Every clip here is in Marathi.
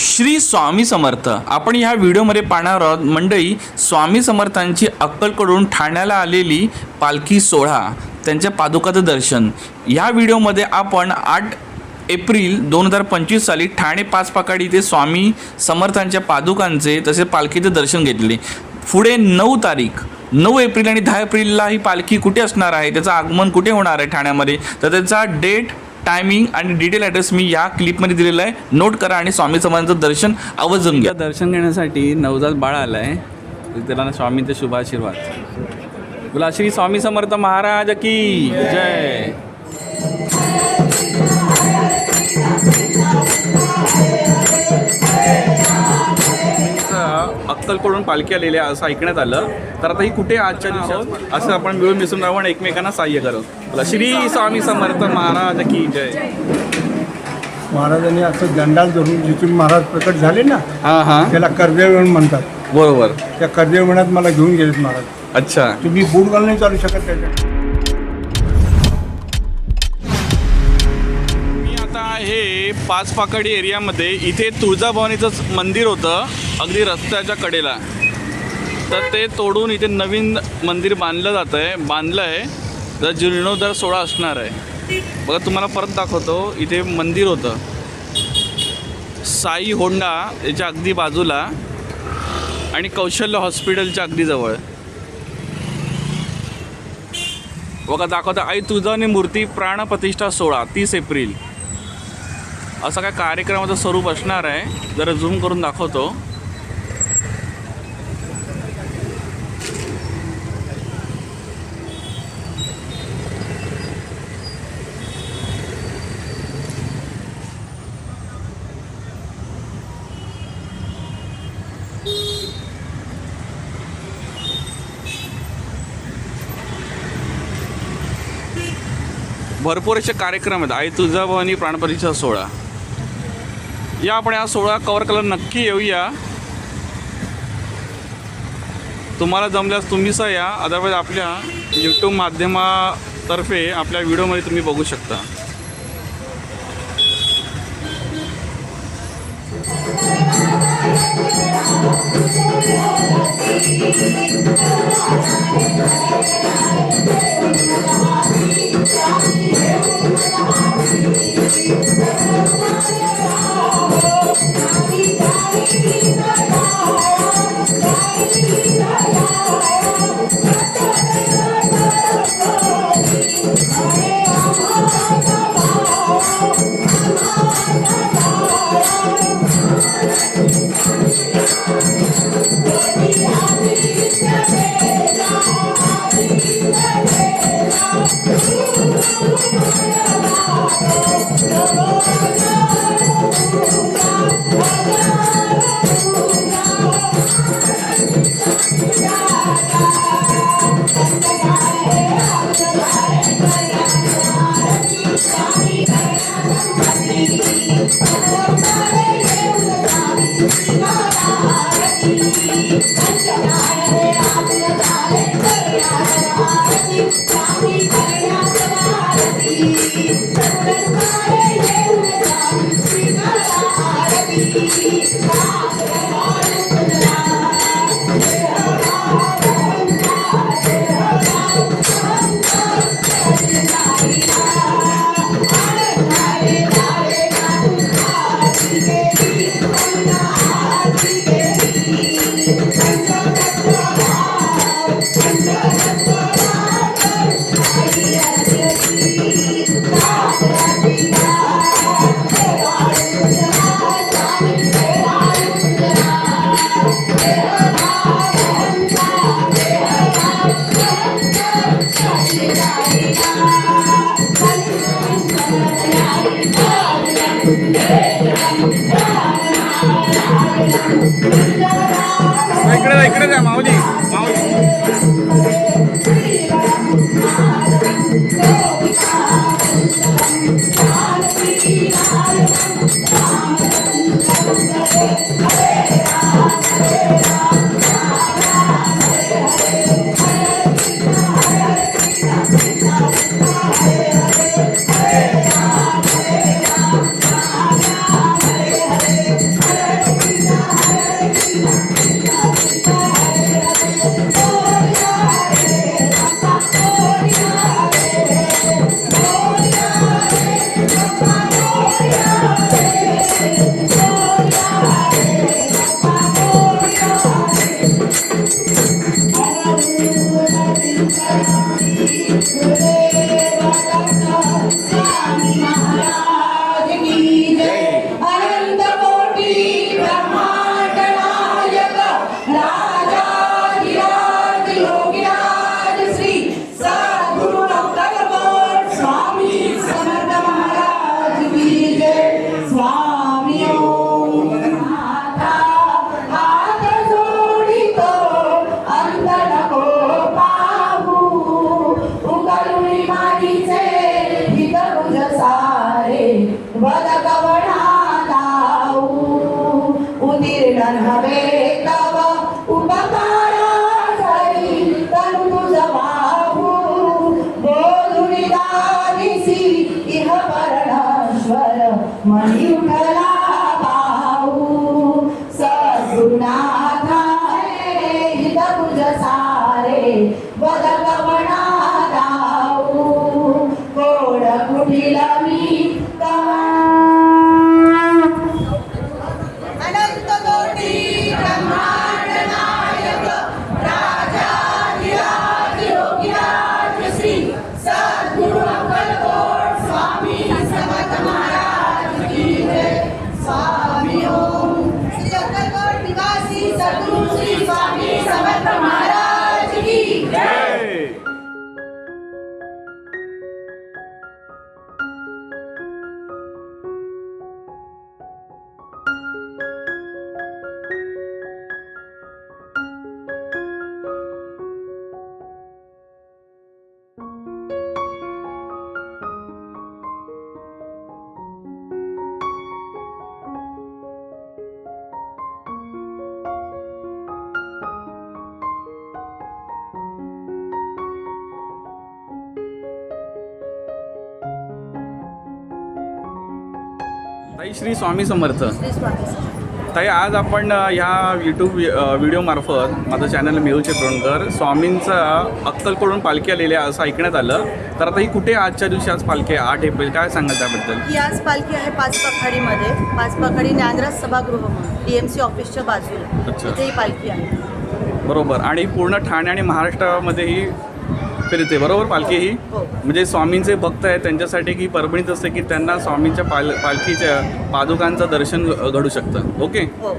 श्री स्वामी समर्थ. आपण ह्या व्हिडिओमध्ये पाहणार आहोत मंडळी स्वामी समर्थांची अक्कलकडून ठाण्याला आलेली पालखी सोहळा त्यांच्या पादुकाचं दर्शन. ह्या व्हिडिओमध्ये आपण आठ एप्रिल दोन हजार पंचवीस साली ठाणे पाच ते स्वामी समर्थांच्या पादुकांचे तसे पालखीचे दर्शन घेतले पुढे नऊ तारीख नऊ एप्रिल आणि दहा एप्रिलला ही पालखी कुठे असणार आहे त्याचं आगमन कुठे होणार आहे ठाण्यामध्ये? तर त्याचा डेट टायमिंग आणि डिटेल ॲड्रेस मी या क्लिपमध्ये दिलेला आहे. नोट करा आणि स्वामी समर्थांचं दर्शन आवर्जून घ्या. दर्शन घेण्यासाठी नवजात बाळ आलाय. त्याला स्वामींचे शुभाशीर्वाद तुला श्री स्वामी समर्थ महाराज की जय. अक्कलकडून पालखी आलेली आहे असं ऐकण्यात आलं. तर आता ही कुठे आजच्या दिवसात? असं आपण मिळून मिसळून राहू आणि एकमेकांना सहाय्य करू. श्री स्वामी समर्थ महाराज की जय. महाराजांनी असं गंडाल धरून जिथून महाराज प्रकट झाले ना हां हां. त्याला कर्दळ म्हणतात. बरोबर. त्या म्हणत मला घेऊन गेलेत महाराज. अच्छा. तुम्ही बूट घालून नाही चालू शकत त्याच्यात. मी आता आहे पाच पाकडी एरियामध्ये. इथे तुळजाभवानीचं मंदिर होतं. अगदी रस्त्याच्या कडेला. तर ते तोडून इथे नवीन मंदिर बांधलं जातं आहे बांधलं आहे तर जीर्णोद्धार सोहळा असणार आहे. बघा तुम्हाला परत दाखवतो. इथे मंदिर होतं. साई होंडा याच्या अगदी बाजूला आणि कौशल्य हॉस्पिटलच्या अगदी जवळ. बघा दाखवता. आई तुळजाभवानी मूर्ती प्राणप्रतिष्ठा सोहळा तीस एप्रिल. असा काय कार्यक्रमाचं स्वरूप असणार आहे. जरा झूम करून दाखवतो. भरपूर असे कार्यक्रम आहेत. आई तुळजाभवानी प्राणपतीचा सोहळा. या आपण हा सोहळा कवर करायला नक्की येऊया. तुम्हाला जमल्यास तुम्ही या. अदरवाईज आपल्या यूट्यूब माध्यमातर्फे आपल्या व्हिडिओमध्ये तुम्ही बघू शकता. Happy Thank you. नव्हे तव उपकारा झाली तनु तुझ बोलून दादिसी इह परमेश्वर मनी उठला पाहू. सद्गुणाथा हित तुझ सारे बदल म्हणा दाऊ कोड मी ताई श्री स्वामी समर्थ. ताई आज आपण ह्या यूट्यूब व्हिडिओमार्फत माझं चॅनल मेहुल चिपळूणकर स्वामींचा अक्कलकडून पालखी आलेली असं ऐकण्यात आलं. तर आता ही कुठे आजच्या दिवशी आज पालखी आहे? आठ एप्रिल. काय सांगाल त्याबद्दल? ही आज पालखी आहे पाच पखाडीमध्ये. पाच पखाडी ज्ञानराज सभागृह म्हणून डी एम सी ऑफिसच्या बाजूला. अच्छा. तिथे ही पालखी आहे. बरोबर. आणि पूर्ण ठाणे आणि महाराष्ट्रामध्येही फिरते बरोबर पालखी ही? हो. म्हणजे स्वामींचे भक्त आहेत त्यांच्यासाठी की परभणीत असते की त्यांना स्वामींच्या पाल पालखीच्या पादुकांचं दर्शन घडू शकतं. ओके? हो.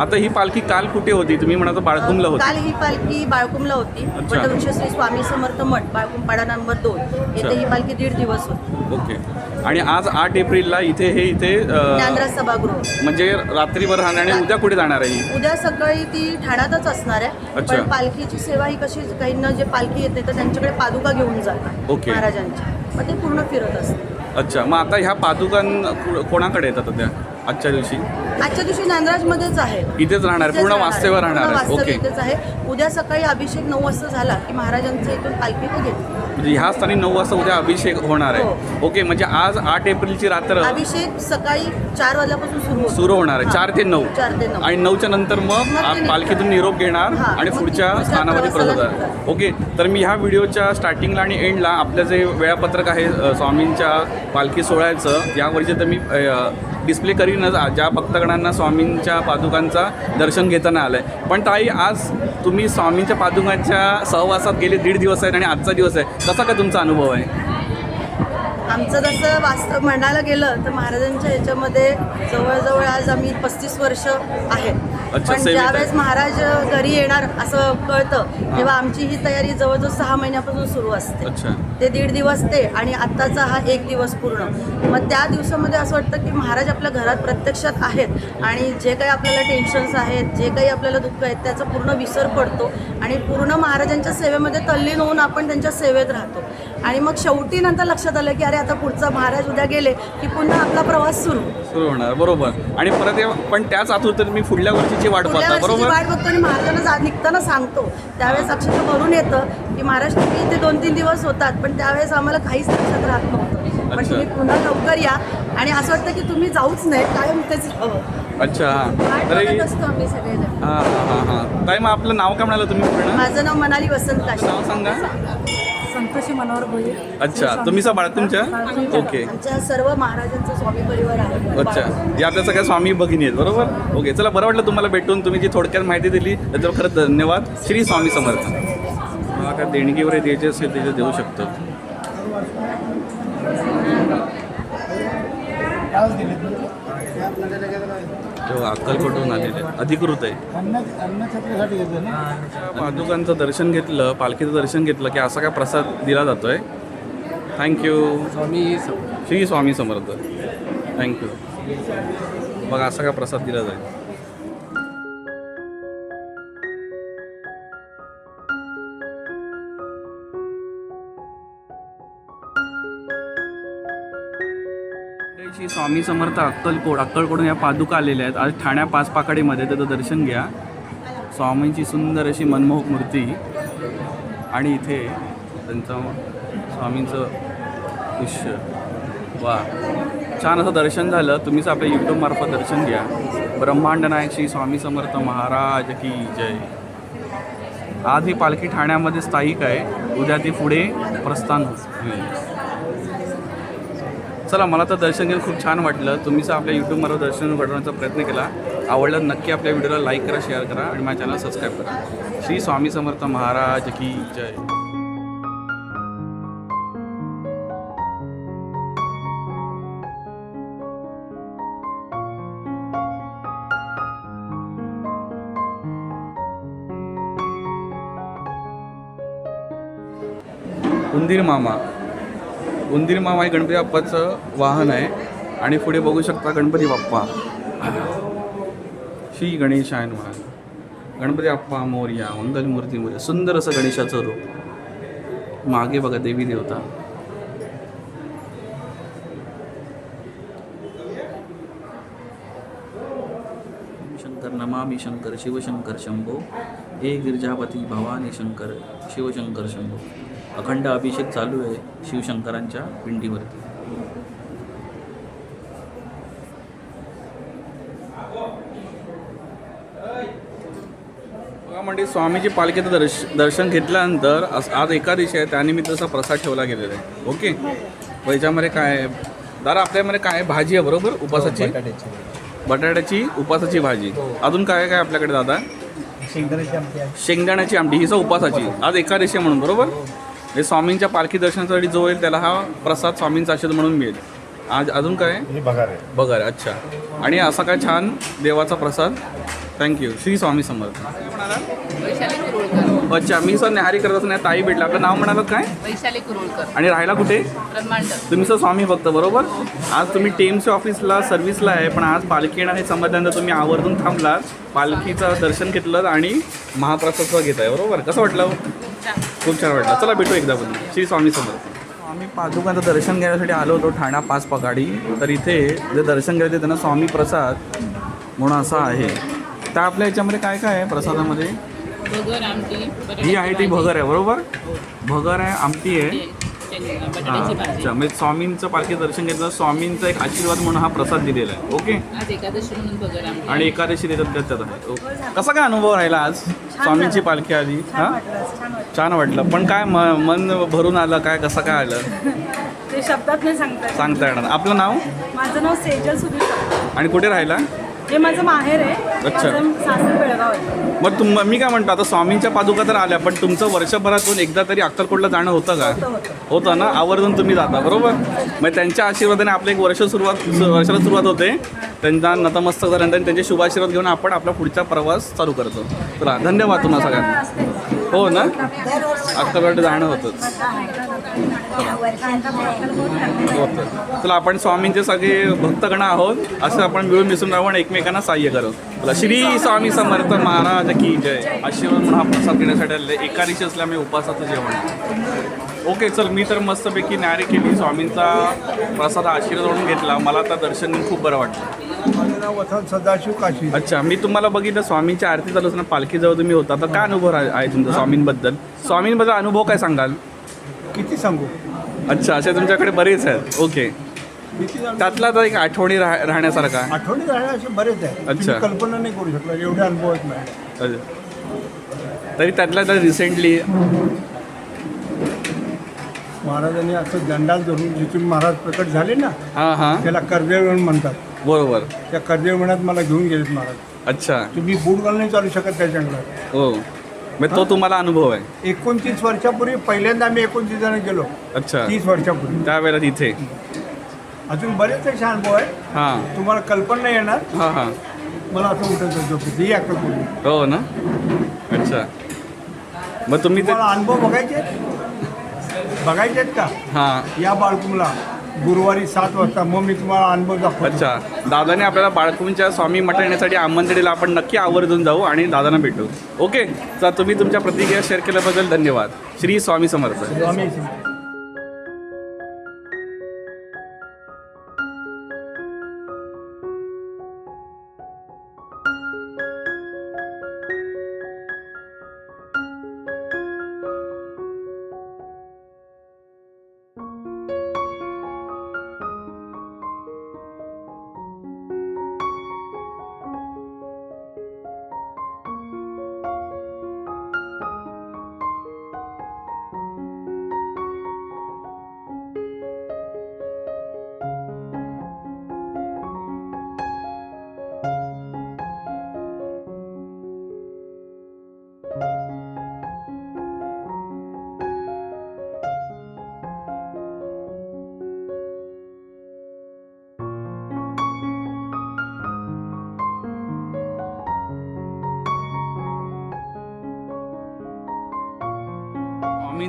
आता ही पालखी काल कुठे होती? तुम्ही म्हणाल बाळकुंबला होती. काल ही पालखी बाळकुमला होती. अच्छा. वटवृक्ष श्री स्वामी समर्थ मठ बाळकुंपाडा नंबर दोन. येथे ही पालखी दीड दिवस होती. ओके. आणि आज आठ एप्रिलला इथे हे इथे अ, सभागृह. म्हणजे रात्रीभर राहणार आणि उद्या कुठे जाणार आहे ही? उद्या सकाळी ती ठाण्यातच असणार आहे. अच्छा. पण पालखीची सेवा ही कशी काहींना जे पालखी येते तर त्यांच्याकडे पादुका घेऊन जातात ओके. महाराजांच्या. मग ते पूर्ण फिरत असते अच्छा. मग आता ह्या पादुकां कोणाकडे येतात त्या आजच्या दिवशी आजच्या दिवशी नांदराजमध्येच आहे इथेच राहणार पूर्ण. वास्तव्य राहणार आहे ओके इथेच आहे उद्या सकाळी अभिषेक नऊ वाजता झाला की महाराजांचं इथून पालखी ते म्हणजे ह्या स्थानी नऊ वाजता उद्या अभिषेक होणार आहे हो. ओके म्हणजे आज आठ एप्रिलची रात्र अभिषेक सकाळी चार वाजल्यापासून सुरू होतो सुरू होणार आहे हा. चार ते नऊ चार ते नऊ आणि नऊच्या नंतर मग ते. पालखीतून निरोप घेणार हा. आणि मग पुढच्या पुढच्या स्थानामध्ये परत प्रवासाला. ओके तर मी ह्या व्हिडिओच्या स्टार्टिंगला आणि एंडला आपलं जे वेळापत्रक आहे अ, स्वामींच्या पालखी सोहळ्याचं यावरचे तर मी डिस्प्ले करीनच ज्या भक्तगणांना स्वामींच्या पादुकांचा दर्शन घेताना आलं आहे पण ताई आज तुम्ही स्वामींच्या पादुकांच्या सहवासात गेले दीड दिवस आहेत आणि आजचा दिवस आहे. कसा काय तुमचा अनुभव आहे? आमचं जसं वास्तव म्हणायला गेलं तर महाराजांच्या ह्याच्यामध्ये जवळजवळ आज आम्ही पस्तीस वर्ष आहेत अच्छा, पण. ज्यावेळेस महाराज घरी येणार असं कळतं तेव्हा आमची ही तयारी जवळजवळ सहा महिन्यापासून सुरू असते. अच्छा. ते दीड दिवस ते आणि आत्ताचा हा एक दिवस पूर्ण. मग त्या दिवसामध्ये असं वाटतं की महाराज आपल्या घरात प्रत्यक्षात आहेत आणि जे काही आपल्याला टेन्शन्स आहेत जे काही आपल्याला दुःख आहेत त्याचा पूर्ण विसर पडतो आणि पूर्ण महाराजांच्या सेवेमध्ये तल्लीन होऊन आपण त्यांच्या सेवेत राहतो. आणि मग शेवटी नंतर लक्षात आलं की अरे आता पुढचा महाराज उद्या गेले की पुन्हा आपला प्रवास सुरू. सुरू होणार बरोबर. आणि परत पण त्याच आतुरतेत मी पुढल्या वर्षीची वाट पुढल्या पाहता वर्षीची बरोबर? वाट बघतो आणि महाराजांना जा निघताना सांगतो. त्यावेळेस अक्षरशः भरून येतं की महाराज तुम्ही इथे दोन तीन दिवस होतात पण त्यावेळेस आम्हाला काहीच लक्षात राहत नव्हतं. पण अच्छा. तुम्ही पुन्हा लवकर या. आणि असं वाटतं की तुम्ही जाऊच नाही कायम तेच अच्छा हां. वाट तरी बघत असतो आम्ही सगळेजण. हां हां हां हां. ताई मग आपलं नाव काय म्हणालं तुम्ही पूर्ण? माझं नाव मनाली वसंत काशी. नाव सांगा. संतोषी मनोहर भोईर अच्छा तुम्ही सा बाळ तुमच्या? ओके. आमच्या सर्व महाराजांचा स्वामी परिवार आहे. अच्छा. या आपल्या सगळ्या स्वामी भगिनी आहेत बरोबर? ओके चला बरं वाटलं तुम्हाला भेटून तुम्ही जी थोडक्यात माहिती दिली त्याच्यावर खरंच धन्यवाद. श्री स्वामी समर्थ. मला काय देणगी वगैरे द्यायची असेल त्याचे देऊ शकतो. तेव्हा अक्कलकोटून आलेले अधिकृत आहे. अन्नछत्रासाठी ना पादुकांचं दर्शन घेतलं पालखीचं दर्शन घेतलं की असा काय प्रसाद दिला जातोय. Thank you Swami Shri Swami Samarth. Thank you बघा असा काय प्रसाद दिला जाईल. स्वामी समर्थ अक्कलकोट अक्कलकोटून या पादुका आलेल्या आहेत. आज ठाण्या पाच पाकळीमध्ये त्याचं दर्शन घ्या. स्वामींची सुंदर अशी मनमोहक मूर्ती. आणि इथे त्यांचं स्वामींचं दृश्य वा. छान असं दर्शन झालं. तुम्हीच आपल्या यूट्यूबमार्फत दर्शन घ्या. ब्रह्मांड नायक श्री स्वामी समर्थ महाराज की जय. आज ही पालखी ठाण्यामध्ये स्थायिक आहे. उद्या ती पुढे प्रस्थान होईल. चला मला तर दर्शन घेऊन खूप छान वाटलं. तुम्हीच आपल्या यूट्यूबवर दर्शन घडवण्याचा प्रयत्न केला. आवडलं नक्की आपल्या व्हिडिओला लाईक करा शेअर करा आणि माझ्या चॅनल सबस्क्राईब करा. श्री स्वामी समर्थ महाराज की जय. उंदीर मामा. उंदीर मामा हे गणपती बाप्पाचं वाहन आहे. आणि पुढे बघू शकता गणपती बाप्पा. श्री गणेशायन महान गणपती बाप्पा मोर्या मंगल मूर्ती मोर्या सुंदर असं गणेशाचं रूप. मागे बघा देवी देवता. शंकर नमामि शंकर शिवशंकर शंभो. हे गिरजापती भवानी शंकर शिवशंकर शंभो. अखंड अभिषेक चालू आहे शिवशंकरांच्या पिंडीवरती. बघा म्हणजे स्वामीची पालखीचं दर्श दर्शन घेतल्यानंतर आज आज एकादशी आहे त्यानिमित्त असा प्रसाद ठेवला गेलेला आहे. ओके? व याच्यामध्ये काय आहे? दादा आपल्यामध्ये काय आहे? भाजी आहे बरोबर? उपासाची? बटाट्याची. उपासाची भाजी. अजून काय काय आपल्याकडे दादा? शेंगदाण्याची आमटी ही सर उपासाची. आज एकादशी आहे म्हणून बरोबर? हे स्वामींच्या पालखी दर्शनासाठी जो येईल त्याला हा प्रसाद स्वामींचा आशीर्वाद म्हणून मिळेल. आज अजून काय? आहे? हे बघा रे. बघा रे अच्छा. आणि असा काय छान देवाचा प्रसाद. Thank you Shri Swami Samarth. Vaishali Kurulkar. अच्छा मी सर न्याहारी करत असताना ताई भेटला आपलं नाव म्हणालात काय? वैशाली कुरुळकर. आणि राहायला कुठे? ब्रह्मांड. तुम्ही सर स्वामी भक्त बरोबर? आज तुम्ही टेम्सच्या ऑफिसला सर्व्हिसला आहे पण आज पालखी येणार हे समजल्यानंतर तुम्ही आवर्जून थांबलात. पालखीचं दर्शन घेतलं आणि महाप्रसाद घेत आहे बरोबर? कसं वाटलं? खूप छान वाटलं. चला भेटू एकदा पण. श्री स्वामी समर्थ. आम्ही पादुकांचं दर्शन घेण्यासाठी आलो होतो ठाणा पाच पगाडी. तर इथे जे दर्शन घ्यायचे त्यांना स्वामी प्रसाद म्हणून असा आहे. त्या आपल्या याच्यामध्ये काय काय आहे प्रसादामध्ये? भगर आमटी ही आहे ती भगर आहे बरोबर? भगर आहे आमटी आहे. हां बटाट्याची भाजी अच्छा म्हणजे स्वामींचं पालखी दर्शन घेतलं स्वामींचा एक आशीर्वाद म्हणून हा प्रसाद दिलेला आहे. ओके? आज एकादशी म्हणून भगर आमटी आणि एकादशी देतात त्याच्यात आहे ओके. कसा काय अनुभव राहिला आज स्वामींची पालखी आली? हां? छान वाटलं. पण काय म मन भरून आलं काय कसं काय आलं? ते शब्दात नाही सांगता. सांगता येणार. आपलं नाव? माझं नाव सेजल सुधीर सावंत. आणि कुठे राहिला? हे माझं माहेर आहे. अच्छा. माझं सासर बेळगाव आहे. मग तुम मी काय म्हणतो आता स्वामींच्या पादुका तर आल्या पण तुमचं वर्षभरातून एकदा तरी अक्कलकोटला जाणं होतं का? होतं ना? आवर्जून तुम्ही जाता बरोबर? मग त्यांच्या आशीर्वादाने आपलं एक वर्ष सुरुवात वर्षाला सुरुवात होते. त्यांना नतमस्तक झाल्यानंतर त्यांचे शुभाशीर्वाद घेऊन आपण आपला पुढचा प्रवास चालू करतो. चला धन्यवाद तुम्हाला सगळ्यांना. हो ना? आत्तापर्यंत जाणं होतंच. होतं चला आपण स्वामींचे सगळे भक्तगण आहोत. असं आपण मिळून मिसळून राहू एकमेकांना सहाय्य करू. चला श्री स्वामी समर्थ महाराज की जय. आशीर्वाद म्हणून हा प्रसाद घेण्यासाठी आलेले एकादशी असल्यामुळे उपासाचं जेवण. ओके चल मी तर मस्तपैकी न्यारी केली. स्वामींचा प्रसाद आशीर्वाद म्हणून घेतला. मला तर दर्शन खूप बरं वाटलं. नाव वसंत सदाशिव काशी. अच्छा मी तुम्हाला बघितलं स्वामींची आरती चालू असताना पालखीजवळ तुम्ही होता. तर काय अनुभव आहे आहे तुमचा स्वामींबद्दल? स्वामींबद्दल अनुभव काय सांगाल? किती सांगू? अच्छा असे तुमच्याकडे बरेच आहेत. ओके. किती सांगू? त्यातला तर एक आठवणी राह राहण्यासारखा. आठवणी राहणे असे बरेच आहे अच्छा. तुम्ही कल्पना नाही करू शकला एवढे अनुभव आहेत अच्छा. तरी त्यातला तर रिसेंटली महाराजांनी असं दंडाल धरून जिथून महाराज प्रकट झाले ना हां हां. त्याला कर्देवण म्हणतात. बरोबर. त्या कर्देवणात मला घेऊन गेलेत महाराज. अच्छा. तुम्ही बूट घालून चालू शकत त्या जंगलात. हो. मग तो तुम्हाला अनुभव आहे. एकोणतीस वर्षापूर्वी पहिल्यांदा आम्ही एकोणतीस जण गेलो. अच्छा. तीस वर्षापूर्वी. त्यावेळेला तिथे. अजून बरेच असे अनुभव आहे हां. तुम्हाला कल्पना नाही येणार. हां हां. मला असं उठायचं झोपेचं ही हो ना? अच्छा. मग तुम्ही ते तुम्हाला अनुभव बघायचे बघायचे आहेत का? हां. या बाळकुमला गुरुवारी सात वाजता. मग मी तुम्हाला अनुभव दाखवतो. अच्छा. दादाने आपल्याला बाळकुंच्या स्वामी मठ येण्यासाठी आमंत्रण दिलं आपण नक्की आवर्जून जाऊ आणि दादांना भेटू. ओके? तर तुम्ही तुमच्या प्रतिक्रिया शेअर केल्याबद्दल धन्यवाद. श्री स्वामी समर्थ. स्वामी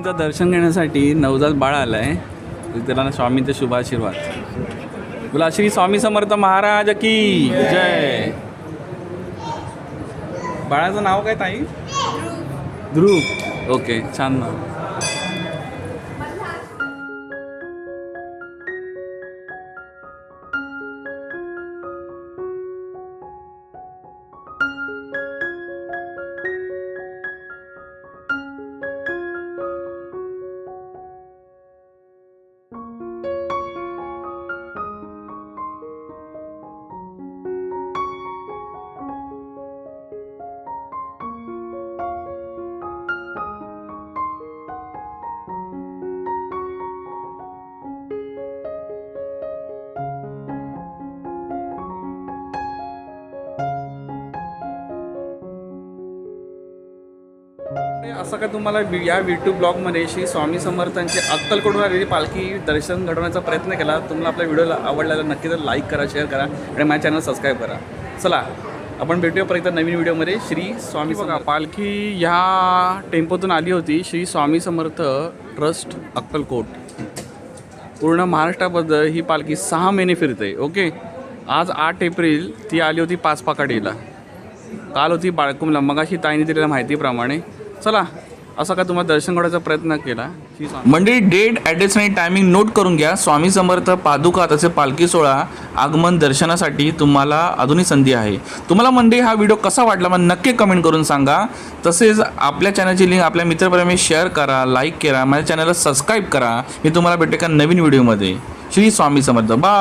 स्वामींचं दर्शन घेण्यासाठी नवजात बाळ आलं आहे त्याला ना स्वामींचे शुभाशीर्वाद तुला श्री स्वामी समर्थ महाराज की जय. बाळाचं नाव काय ताई? ध्रुव. ओके छान नाव. असं का तुम्हाला वि- या यूट्यूब ब्लॉगमध्ये श्री स्वामी समर्थांची अक्कलकडून आलेली पालखी दर्शन घडवण्याचा प्रयत्न केला तुम्हाला आपल्या व्हिडिओला आवडला तर नक्की तर लाईक करा शेअर करा आणि माझ्या चॅनल सबस्क्राईब करा. चला आपण भेटूया परत नवीन व्हिडिओमध्ये श्री स्वामी बघा पालखी ह्या टेम्पोतून आली होती. श्री स्वामी समर्थ ट्रस्ट अक्कलकोट. पूर्ण महाराष्ट्राबद्दल ही पालखी सहा महिने फिरते ओके? आज आठ एप्रिल ती आली होती पाच पाकाडीला काल होती बाळकुमला. मगाशी ताईने दिलेल्या माहितीप्रमाणे. चला असं का तुम्हाला दर्शन घडायचा प्रयत्न केला? मंडळी डेट ॲड्रेस आणि टायमिंग नोट करून घ्या. स्वामी समर्थ पादुका तसे पालखी सोहळा आगमन दर्शनासाठी तुम्हाला अजूनही संधी आहे. तुम्हाला मंडळी हा व्हिडिओ कसा वाटला मग नक्की कमेंट करून सांगा. तसेच आपल्या चॅनलची लिंक आपल्या मित्रपरिवारामध्ये शेअर करा लाईक करा माझ्या चॅनलला सबस्क्राईब करा. मी तुम्हाला भेटेल का नवीन व्हिडिओमध्ये श्री स्वामी समर्थ. बा